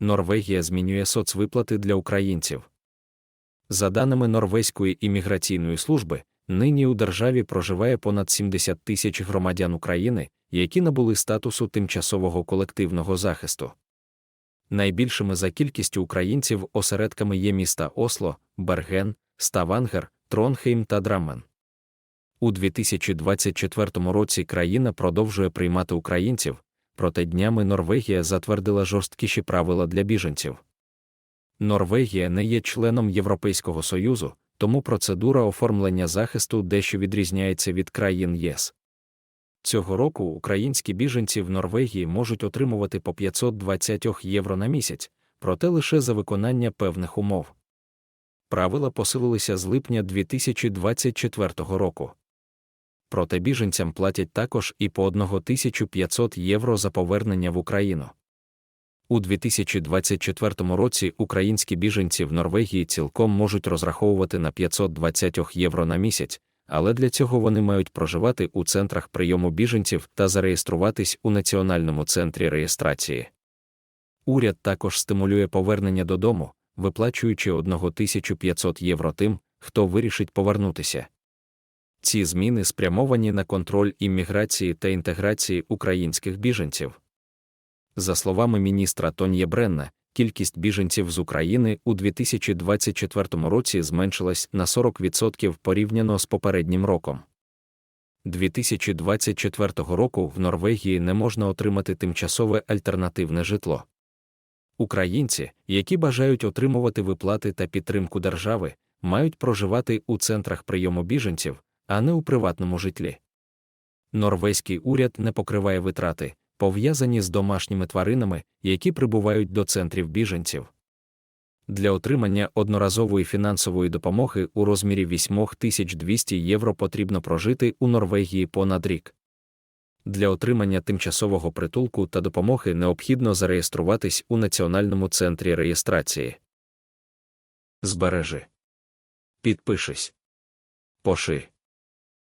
Норвегія змінює соцвиплати для українців. За даними Норвезької імміграційної служби, нині у державі проживає понад 70 тисяч громадян України, які набули статусу тимчасового колективного захисту. Найбільшими за кількістю українців осередками є міста Осло, Берген, Ставангер, Тронхейм та Драммен. У 2024 році країна продовжує приймати українців, проте днями Норвегія затвердила жорсткіші правила для біженців. Норвегія не є членом Європейського Союзу, тому процедура оформлення захисту дещо відрізняється від країн ЄС. Цього року українські біженці в Норвегії можуть отримувати по 520 євро на місяць, проте лише за виконання певних умов. Правила посилилися з липня 2024 року. Проте біженцям платять також і по 1500 євро за повернення в Україну. У 2024 році українські біженці в Норвегії цілком можуть розраховувати на 520 євро на місяць, але для цього вони мають проживати у центрах прийому біженців та зареєструватись у Національному центрі реєстрації. Уряд також стимулює повернення додому, виплачуючи 1500 євро тим, хто вирішить повернутися. Ці зміни спрямовані на контроль імміграції та інтеграції українських біженців. За словами міністра Тон'є Бренна, кількість біженців з України у 2024 році зменшилась на 40% порівняно з попереднім роком. 2024 року в Норвегії не можна отримати тимчасове альтернативне житло. Українці, які бажають отримувати виплати та підтримку держави, мають проживати у центрах прийому біженців, а не у приватному житлі. Норвезький уряд не покриває витрати, пов'язані з домашніми тваринами, які прибувають до центрів біженців. Для отримання одноразової фінансової допомоги у розмірі 8200 євро потрібно прожити у Норвегії понад рік. Для отримання тимчасового притулку та допомоги необхідно зареєструватись у Національному центрі реєстрації. Збережи. Підпишись. Поши.